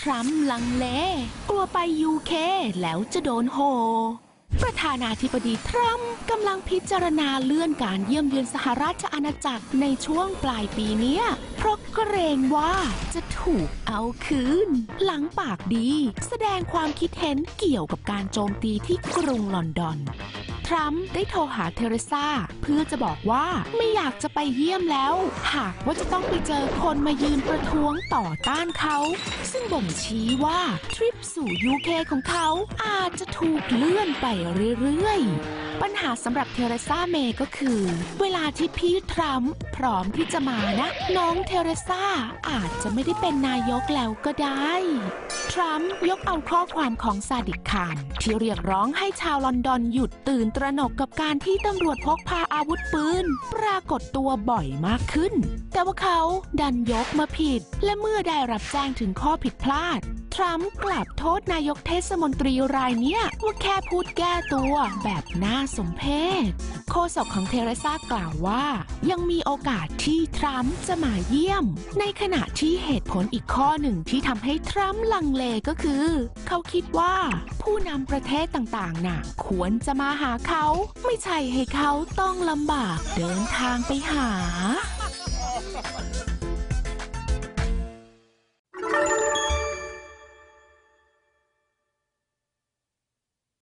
ทรัมป์ลังเล กลัวไปยูเคแล้วจะโดนโห ประธานาธิบดีทรัมป์กำลังพิจารณาเลื่อนการเยี่ยมเยือนสหราชอาณาจักรในช่วงปลายปีนี้เพราะเกรงว่าจะถูกเอาคืน หลังปากดี แสดงความคิดเห็นเกี่ยวกับการโจมตีที่กรุงลอนดอน ทรัมป์ได้โทรหาเทเรซาเพื่อจะบอกว่าไม่อยากจะไปเยี่ยมแล้ว หากว่าจะต้องไปเจอคนมายืนประท้วงต่อต้านเขา ซึ่งบ่งชี้ว่าทริปสู่ยูเคของเขาอาจจะถูกเลื่อนไปเรื่อยๆ ปัญหาสำหรับเทเรซาเมย์ก็คือ เวลาที่พี่ทรัมป์พร้อมที่จะมานะ น้องเทเรซาอาจจะไม่ได้เป็นนายกแล้วก็ได้ ทรัมป์ยกเอาข้อความของซาดิกคานที่เรียกร้องให้ชาวลอนดอนหยุดตื่นตระหนกกับการที่ตำรวจพกพาอาวุธปืนปรากฏตัวบ่อยมากขึ้น แต่ว่าเขาดันยกมาผิด และเมื่อได้รับแจ้งถึงข้อผิดพลาด ทรัมป์กลับโทษนายกเทศมนตรีรายเนี้ยว่าแค่พูดแก้ตัวแบบน่าสมเพชโฆษกของเทเรซากล่าวว่า ยังมีโอกาสที่ทรัมป์จะมาเยี่ยม ในขณะที่เหตุผลอีกข้อหนึ่งที่ทำให้ทรัมป์ลังเลก็คือ เขาคิดว่าผู้นำประเทศต่างๆน่ะ ควรจะมาหาเขา ไม่ใช่ให้เขาต้องลำบากเดินทางไปหา